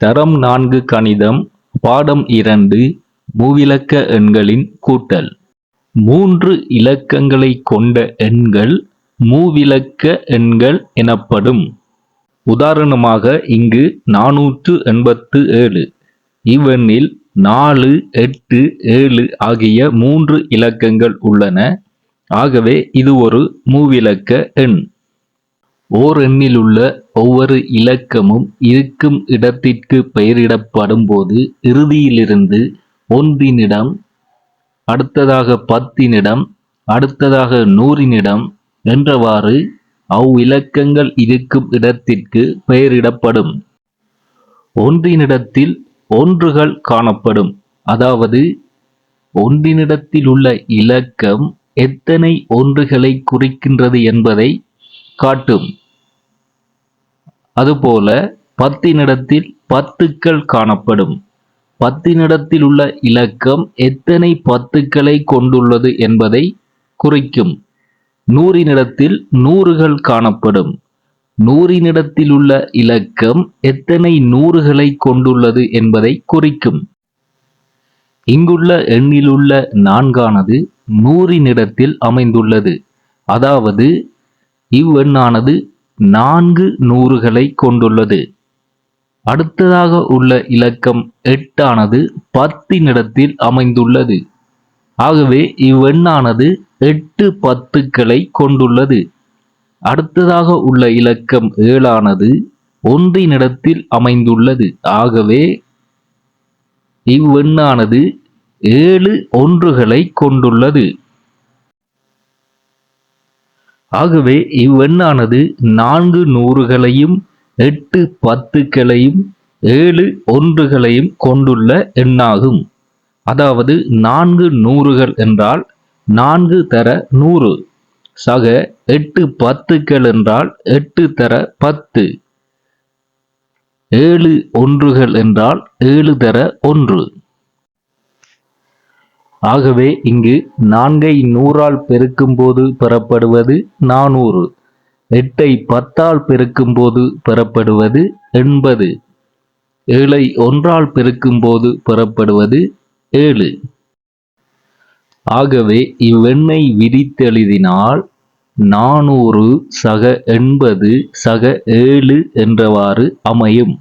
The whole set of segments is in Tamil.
தரம் நான்கு கணிதம் பாடம் இரண்டு மூவிலக்க எண்களின் கூட்டல். மூன்று இலக்கங்களைக் கொண்ட எண்கள் மூவிலக்க எண்கள் எனப்படும். உதாரணமாக இங்கு நானூற்று எண்பத்து ஏழு இவ்வெண்ணில் நாலு எட்டு ஏழு ஆகிய மூன்று இலக்கங்கள் உள்ளன. ஆகவே இது ஒரு மூவிலக்க எண். ஓர் எண்ணிலுள்ள ஒவ்வொரு இலக்கமும் இருக்கும் இடத்திற்கு பெயரிடப்படும் போது இறுதியிலிருந்து ஒன்றினிடம் அடுத்ததாக பத்தினிடம் அடுத்ததாக நூறினிடம் என்றவாறு அவ்விலக்கங்கள் இருக்கும் இடத்திற்கு பெயரிடப்படும். ஒன்றினிடத்தில் ஒன்றுகள் காணப்படும். அதாவது ஒன்றினிடத்திலுள்ள இலக்கம் எத்தனை ஒன்றுகளை குறிக்கின்றது என்பதை காட்டும். அதுபோல பத்தினிடத்தில் பத்துக்கள் காணப்படும். பத்தினிடத்தில் உள்ள இலக்கம் எத்தனை பத்துக்களை கொண்டுள்ளது என்பதை குறிக்கும். நூறினிடத்தில் நூறுகள் காணப்படும். நூறினிடத்தில் உள்ள இலக்கம் எத்தனை நூறுகளை கொண்டுள்ளது என்பதை குறிக்கும். இங்குள்ள எண்ணிலுள்ள நான்கானது நூறினிடத்தில் அமைந்துள்ளது. அதாவது இவ்வெண்ணானது நான்கு நூறுகளை கொண்டுள்ளது. அடுத்ததாக உள்ள இலக்கம் எட்டானது பத்தினிடத்தில் அமைந்துள்ளது. ஆகவே இவ்வெண்ணானது எட்டு பத்துக்களை கொண்டுள்ளது. அடுத்ததாக உள்ள இலக்கம் ஏழானது ஒன்றினிடத்தில் அமைந்துள்ளது. ஆகவே இவ்வெண்ணானது ஏழு ஒன்றுகளை கொண்டுள்ளது. ஆகவே இவ்வெண்ணானது நான்கு நூறுகளையும் எட்டு பத்துக்களையும் ஏழு ஒன்றுகளையும் கொண்டுள்ள எண்ணாகும். அதாவது நான்கு நூறுகள் என்றால் நான்கு தர நூறு. சக எட்டு பத்துக்கள் என்றால் எட்டு தர பத்து. ஏழு ஒன்றுகள் என்றால் ஏழு தர ஒன்று. ஆகவே இங்கு நான்கை நூறால் பெருக்கும்போது பெறப்படுவது நானூறு. எட்டை பத்தால் பெருக்கும்போது பெறப்படுவது எண்பது. ஏழை ஒன்றால் பெருக்கும்போது பெறப்படுவது ஏழு. ஆகவே இவ்வெண்ணை விரித்தெழுதினால் நானூறு சக எண்பது சக ஏழு என்றவாறு அமையும்.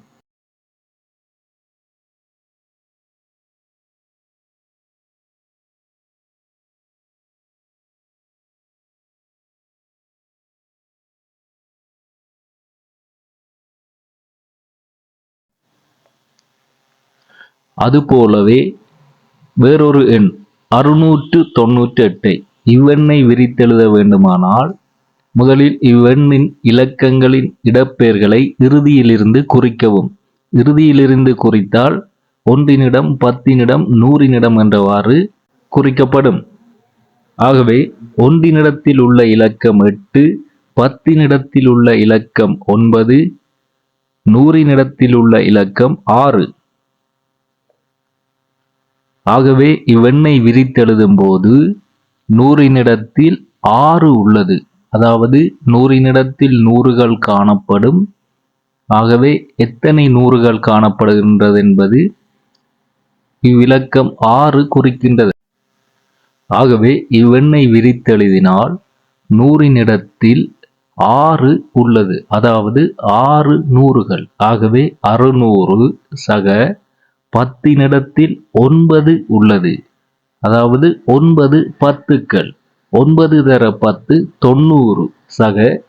அதுபோலவே வேறொரு எண் அறுநூற்று தொன்னூற்றி எட்டை இவ்வெண்ணை விரித்தெழுத வேண்டுமானால் முதலில் இவ்வெண்ணின் இலக்கங்களின் இடப்பெயர்களை இறுதியிலிருந்து குறிக்கவும். இறுதியிலிருந்து குறித்தால் ஒன்றினிடம் பத்தினிடம் நூறினிடம் என்றவாறு குறிக்கப்படும். ஆகவே ஒன்றினிடத்தில் உள்ள இலக்கம் எட்டு பத்தினிடத்தில் உள்ள இலக்கம் ஒன்பது நூறினிடத்தில் உள்ள இலக்கம் ஆறு. ஆகவே இவ்வெண்ணை விரித்தெழுதும் போது நூறினிடத்தில் ஆறு உள்ளது. அதாவது நூறினிடத்தில் நூறுகள் காணப்படும். ஆகவே எத்தனை நூறுகள் காணப்படுகின்றது என்பது இவ்விலக்கம் ஆறு குறிக்கின்றது. ஆகவே இவ்வெண்ணை விரித்தெழுதினால் நூறினிடத்தில் ஆறு உள்ளது. அதாவது ஆறு நூறுகள். ஆகவே அறுநூறு சக பத்தினிடத்தில் ஒன்பது உள்ளது. அதாவது ஒன்பது பத்துக்கள். ஒன்பது தர பத்து தொண்ணூறு. சக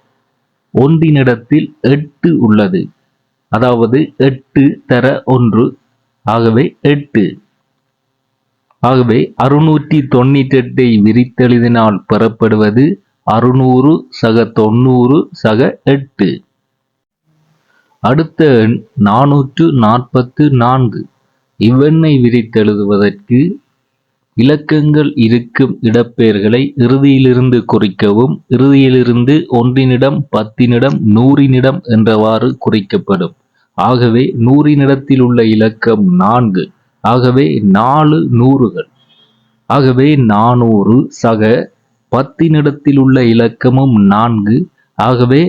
ஒன்றினிடத்தில் எட்டு உள்ளது. அதாவது எட்டு தர ஒன்று. ஆகவே எட்டு. ஆகவே அறுநூற்றி தொண்ணூற்றி எட்டை விரித்தெழுதினால் பெறப்படுவது அறுநூறு சக தொண்ணூறு சக எட்டு. அடுத்த எண் நானூற்று நாற்பத்து நான்கு. இவ்வெண்ணை விரித்தெழுதுவதற்கு இலக்கங்கள் இருக்கும் இடப்பெயர்களை இறுதியிலிருந்து குறிக்கவும் இறுதியிலிருந்து ஒன்றினிடம் பத்தினிடம் நூறினிடம் என்றவாறு குறிக்கப்படும். ஆகவே நூறினிடத்தில் உள்ள இலக்கம் நான்கு. ஆகவே நாலு நூறுகள். ஆகவே நானூறு சக பத்தினிடத்தில் உள்ள இலக்கமும் நான்கு. ஆகவே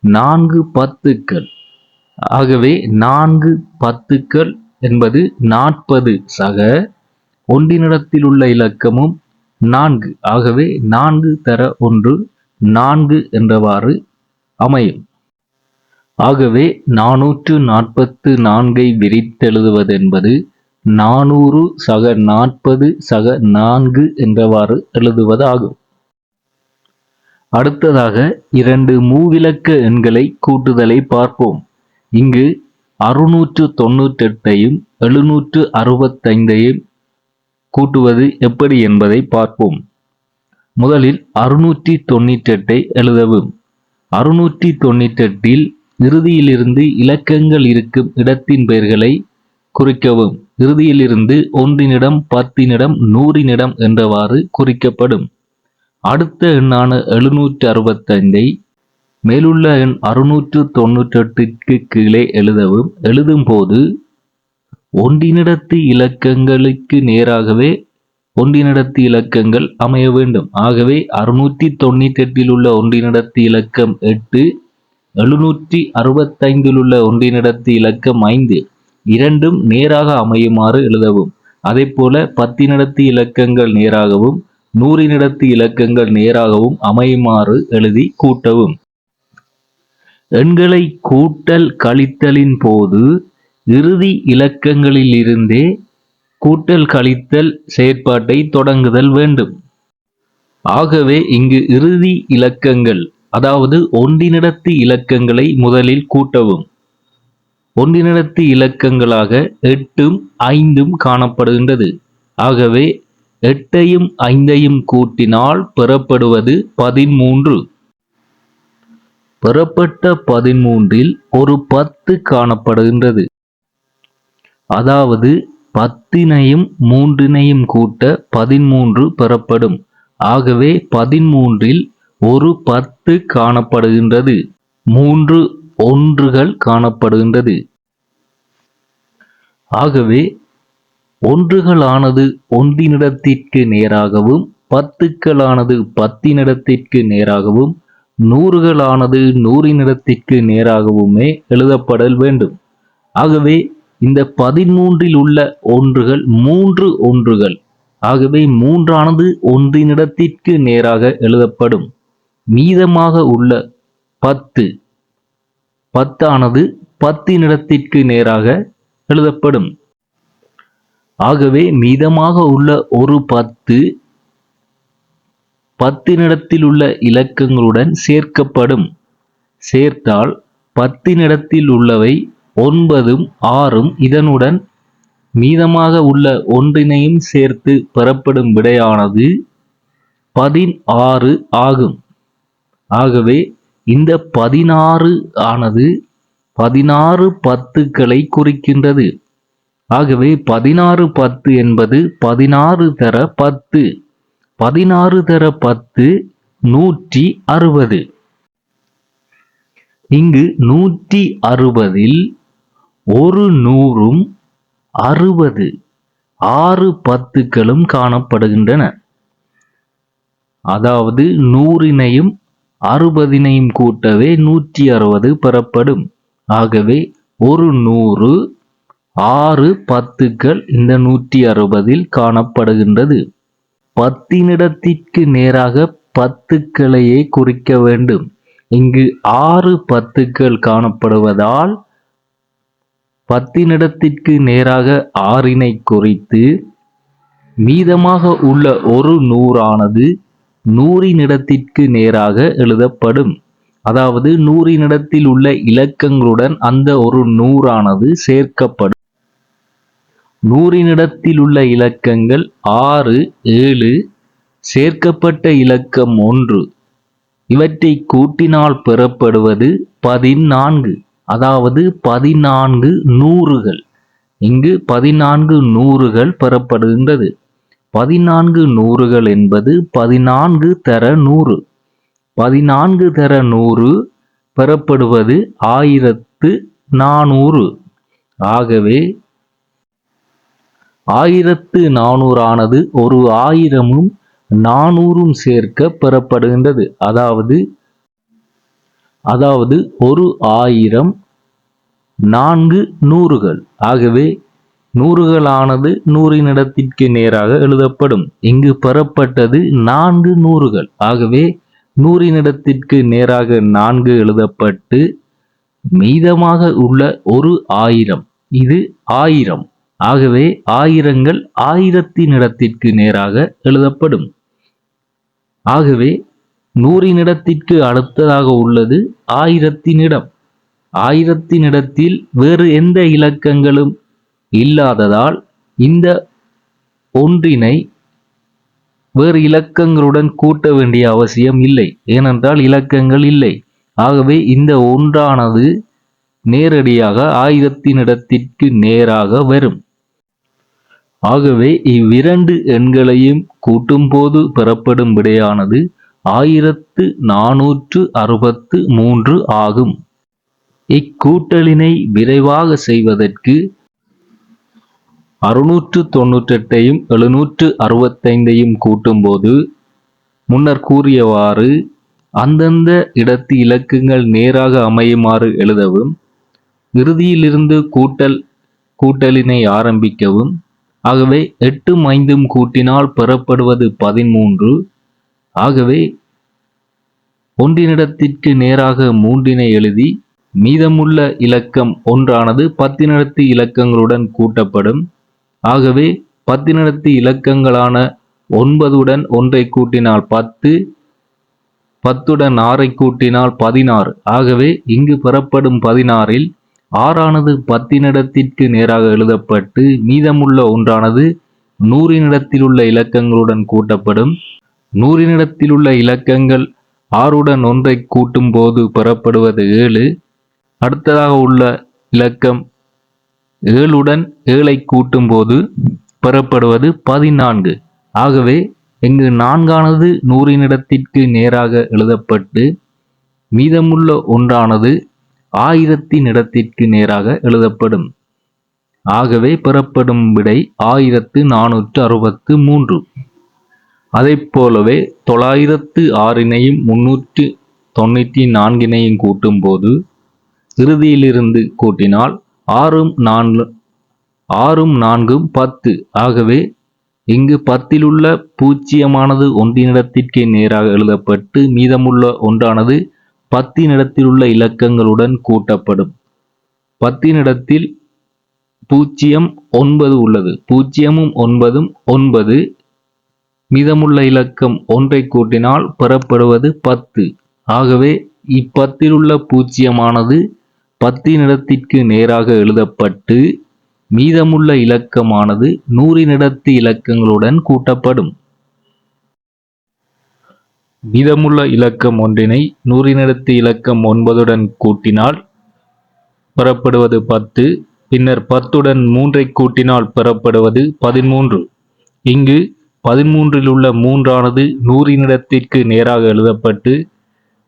நான்கு பத்துக்கள். ஆகவே நான்கு பத்துக்கள் என்பது நாற்பது. சக ஒன்றினிடத்தில் உள்ள இலக்கமும் நான்கு. ஆகவே நான்கு தர ஒன்று நான்கு என்றவாறு அமையும். ஆகவே நானூற்று நாற்பத்து நான்கை விரித்தெழுதுவதென்பது நானூறு சக நாற்பது சக நான்கு என்றவாறு எழுதுவதாகும். அடுத்ததாக இரண்டு மூவிலக்க எண்களை கூட்டுதலை பார்ப்போம். இங்கு அறுநூற்று தொன்னூற்றெட்டையும் எழுநூற்று அறுபத்தைந்தையும் கூட்டுவது எப்படி என்பதை பார்ப்போம். முதலில் அறுநூற்றி தொண்ணூற்றெட்டை எழுதவும். அறுநூற்றி தொண்ணூற்றெட்டில் இறுதியிலிருந்து இலக்கங்கள் இருக்கும் இடத்தின் பெயர்களை குறிக்கவும். இறுதியிலிருந்து ஒன்றினிடம் பத்தினிடம் நூறினிடம் என்றவாறு குறிக்கப்படும். அடுத்த எண்ணான எழுநூற்று அறுபத்தைந்தை மேலுள்ள எண் அறுநூற்று தொன்னூற்றெட்டுக்கு கீழே எழுதவும் எழுதும் போது ஒன்றினிடத்து இலக்கங்களுக்கு நேராகவே ஒன்றினிடத்து இலக்கங்கள் அமைய வேண்டும். ஆகவே அறுநூற்றி தொண்ணூற்றி எட்டில் உள்ள ஒன்றினிடத்து இலக்கம் எட்டு எழுநூற்றி அறுபத்தைந்தில் உள்ள ஒன்றினிடத்து இலக்கம் ஐந்து இரண்டும் நேராக அமையுமாறு எழுதவும். அதே போல பத்தினிடத்து இலக்கங்கள் நேராகவும் நூறினிடத்து இலக்கங்கள் நேராகவும் அமையுமாறு எழுதி கூட்டவும். எண்களை கூட்டல் கழித்தலின் போது இறுதி இலக்கங்களிலிருந்தே கூட்டல் கழித்தல் செயற்பாட்டை தொடங்குதல் வேண்டும். ஆகவே இங்கு இறுதி இலக்கங்கள் அதாவது ஒன்றினிடத்து இலக்கங்களை முதலில் கூட்டவும். ஒன்றினிடத்து இலக்கங்களாக எட்டும் ஐந்தும் காணப்படுகின்றது. ஆகவே எட்டையும் ஐந்தையும் கூட்டினால் பெறப்படுவது பதிமூன்று. பெறப்பட்ட பதிமூன்றில் ஒரு பத்து காணப்படுகின்றது. அதாவது பத்தினையும் மூன்றினையும் கூட்ட பதிமூன்று பெறப்படும். ஆகவே பதிமூன்றில் ஒரு பத்து காணப்படுகின்றது. மூன்று ஒன்றுகள் காணப்படுகின்றது. ஆகவே ஒன்றுகளானது ஒன்றினிடத்திற்கு நேராகவும் பத்துக்களானது பத்தினிடத்திற்கு நேராகவும் நூறுகளானது நூறினிடத்திற்கு நேராகவுமே எழுதப்படல் வேண்டும். ஆகவே இந்த பதிமூன்றில் உள்ள ஒன்றுகள் மூன்று ஒன்றுகள். ஆகவே மூன்றானது ஒன்றினிடத்திற்கு நேராக எழுதப்படும். மீதமாக உள்ள பத்து. பத்தானது பத்தினிடத்திற்கு நேராக எழுதப்படும். ஆகவே மீதமாக உள்ள ஒரு பத்து பத்தினிடத்தில் உள்ள இலக்கங்களுடன் சேர்க்கப்படும். சேர்த்தால் பத்தினிடத்தில் உள்ளவை ஒன்பதும் ஆறும் இதனுடன் மீதமாக உள்ள ஒன்றினையும் சேர்த்து பெறப்படும் விடையானது பதினாறு ஆகும். ஆகவே இந்த பதினாறு ஆனது பதினாறு பத்துக்களை குறிக்கின்றது. ஆகவே பதினாறு பத்து என்பது பதினாறு தர பத்து. பதினாறு தர பத்து நூற்றி அறுபது. இங்கு நூற்றி அறுபதில் ஒரு நூறும் அறுபது ஆறு பத்துக்களும் காணப்படுகின்றன. அதாவது நூறினையும் அறுபதினையும் கூட்டவே நூற்றி அறுபது பெறப்படும். ஆகவே ஒரு நூறு ஆறு பத்துக்கள் இந்த நூற்றி அறுபதில் காணப்படுகின்றது. பத்தினிடத்திற்கு நேராக பத்துக்களையே குறிக்க வேண்டும். இங்கு ஆறு பத்துக்கள் காணப்படுவதால் பத்தினிடத்திற்கு நேராக ஆறினை குறித்து மீதமாக உள்ள ஒரு நூறானது நூறினிடத்திற்கு நேராக எழுதப்படும். அதாவது நூறினிடத்தில் உள்ள இலக்கங்களுடன் அந்த ஒரு நூறானது சேர்க்கப்படும். நூறினிடத்தில் உள்ள இலக்கங்கள் ஆறு ஏழு சேர்க்கப்பட்ட இலக்கம் ஒன்று. இவற்றை கூட்டினால் பெறப்படுவது பதினான்கு அதாவது பதினான்கு நூறுகள். இங்கு பதினான்கு நூறுகள் பெறப்படுகின்றது. பதினான்கு நூறுகள் என்பது பதினான்கு தர நூறு. பதினான்கு தர நூறு பெறப்படுவது ஆயிரத்து நானூறு. ஆகவே ஆயிரத்து நானூறானது ஒரு ஆயிரமும் நானூறும் சேர்க்க பெறப்படுகின்றது. அதாவது அதாவது ஒரு ஆயிரம் நான்கு நூறுகள். ஆகவே நூறுகளானது நூறினிடத்திற்கு நேராக எழுதப்படும். இங்கு பெறப்பட்டது நான்கு நூறுகள். ஆகவே நூறினிடத்திற்கு நேராக நான்கு எழுதப்பட்டு மீதமாக உள்ள ஒரு ஆயிரம். இது ஆயிரம். ஆகவே ஆயிரங்கள் ஆயிரத்தின் இடத்திற்கு நேராக எழுதப்படும். ஆகவே நூறினிடத்திற்கு அடுத்ததாக உள்ளது ஆயிரத்தின் இடம் ஆயிரத்தின் இடத்தில் வேறு எந்த இலக்கங்களும் இல்லாததால் இந்த ஒன்றினை வேறு இலக்கங்களுடன் கூட்ட வேண்டிய அவசியம் இல்லை. ஏனென்றால் இலக்கங்கள் இல்லை. ஆகவே இந்த ஒன்றானது நேரடியாக ஆயுதத்தினிடத்திற்கு நேராக வரும். ஆகவே இவ்விரண்டு எண்களையும் கூட்டும்போது பெறப்படும் விடையானது ஆயிரத்து நானூற்று அறுபத்து மூன்று ஆகும். இக்கூட்டலினை விரைவாக செய்வதற்கு அறுநூற்று தொன்னூற்றெட்டையும் எழுநூற்று அறுபத்தைந்தையும் கூட்டும்போது முன்னர் கூறியவாறு அந்தந்த இடத்து இலக்கங்கள் நேராக அமையுமாறு எழுதவும் இறுதியிலிருந்து கூட்டல் கூட்டலினை ஆரம்பிக்கவும். ஆகவே எட்டும் ஐந்தும் கூட்டினால் பெறப்படுவது பதிமூன்று ஆகவே ஒன்றினிடத்திற்கு நேராக மூன்றினை எழுதி மீதமுள்ள இலக்கம் ஒன்றானது பத்தினிடத்து இலக்கங்களுடன் கூட்டப்படும். ஆகவே பத்தினிடத்து இலக்கங்களான ஒன்பதுடன் ஒன்றை கூட்டினால் பத்து பத்துடன் ஆறை கூட்டினால் பதினாறு. ஆகவே இங்கு பெறப்படும் பதினாறில் ஆறானது பத்தினிடத்திற்கு நேராக எழுதப்பட்டு மீதமுள்ள ஒன்றானது நூறினிடத்திலுள்ள இலக்கங்களுடன் கூட்டப்படும். நூறினிடத்திலுள்ள இலக்கங்கள் ஆறுடன் ஒன்றை கூட்டும் போது பெறப்படுவது ஏழு. அடுத்ததாக உள்ள இலக்கம் ஏழுடன் ஏழை கூட்டும் போது பெறப்படுவது பதினான்கு. ஆகவே இங்கு நான்கானது நூறினிடத்திற்கு நேராக எழுதப்பட்டு மீதமுள்ள ஒன்றானது ஆயிரத்தின் இடத்திற்கு நேராக எழுதப்படும். ஆகவே பெறப்படும் விடை ஆயிரத்து நானூற்று அறுபத்து மூன்று. அதை போலவே தொள்ளாயிரத்து ஆறினையும் முன்னூற்று தொண்ணூற்றி நான்கினையும் கூட்டும்போது இறுதியிலிருந்து கூட்டினால் ஆறும் நான்கு ஆறும் நான்கும் பத்து. ஆகவே இங்கு பத்திலுள்ள பூஜ்ஜியமானது ஒன்றினிடத்திற்கே நேராக எழுதப்பட்டு மீதமுள்ள ஒன்றானது பத்தினிடத்திலுள்ள இலக்கங்களுடன் கூட்டப்படும். பத்தினிடத்தில் பூஜ்ஜியம் ஒன்பது உள்ளது. பூஜ்ஜியமும் ஒன்பதும் ஒன்பது. மீதமுள்ள இலக்கம் ஒன்றை கூட்டினால் பெறப்படுவது பத்து. ஆகவே இப்பத்திலுள்ள பூஜ்ஜியமானது பத்தினிடத்திற்கு நேராக எழுதப்பட்டு மீதமுள்ள இலக்கமானது நூறினிடத்து இலக்கங்களுடன் கூட்டப்படும். மீதமுள்ள இலக்கம் ஒன்றினை நூறினிடத்து இலக்கம் ஒன்பதுடன் கூட்டினால் பெறப்படுவது பத்து பின்னர் பத்துடன் மூன்றை கூட்டினால் பெறப்படுவது பதிமூன்று. இங்கு பதிமூன்றில் உள்ள மூன்றானது நூறினிடத்திற்கு நேராக எழுதப்பட்டு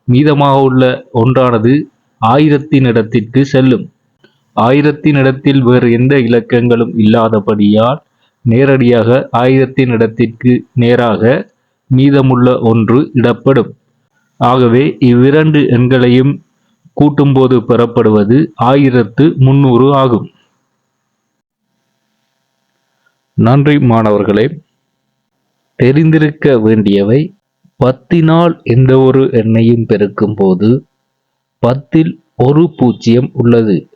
மீதமாக உள்ள ஒன்றானது ஆயிரத்தின் இடத்திற்கு செல்லும். ஆயிரத்தின் இடத்தில் வேறு எந்த இலக்கங்களும் இல்லாதபடியால் நேரடியாக ஆயிரத்தின் இடத்திற்கு நேராக மீதமுள்ள ஒன்று இடப்படும். ஆகவே இவ்விரண்டு எண்களையும் கூட்டும்போது பெறப்படுவது ஆயிரத்து முன்னூறு ஆகும். நன்றி மாணவர்களே. தெரிந்திருக்க வேண்டியவை பத்தினால் எந்த ஒரு எண்ணையும் பெருக்கும் போது பத்தில் ஒரு பூஜ்ஜியம் உள்ளது.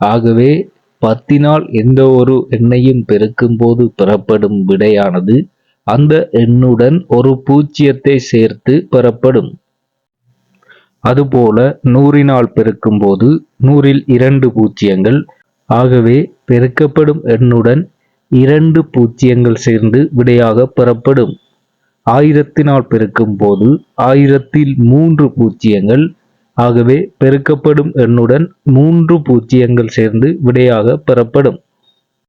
ஆகவே பத்தினால் எந்த ஒரு எண்ணையும் பெருக்கும் போது பெறப்படும் விடையானது அந்த எண்ணுடன் ஒரு பூஜ்ஜியத்தை சேர்த்து பெறப்படும். அதுபோல நூறினால் பெருக்கும் போது நூறில் இரண்டு பூஜ்ஜியங்கள் ஆகவே பெருக்கப்படும் எண்ணுடன் இரண்டு பூஜ்ஜியங்கள் சேர்ந்து விடையாக பெறப்படும். ஆயிரத்தினால் பெருக்கும் போது ஆயிரத்தில் மூன்று பூஜ்ஜியங்கள் ஆகவே பெருக்கப்படும் எண்ணுடன் மூன்று பூஜ்ஜியங்கள் சேர்ந்து விடையாக பெறப்படும்.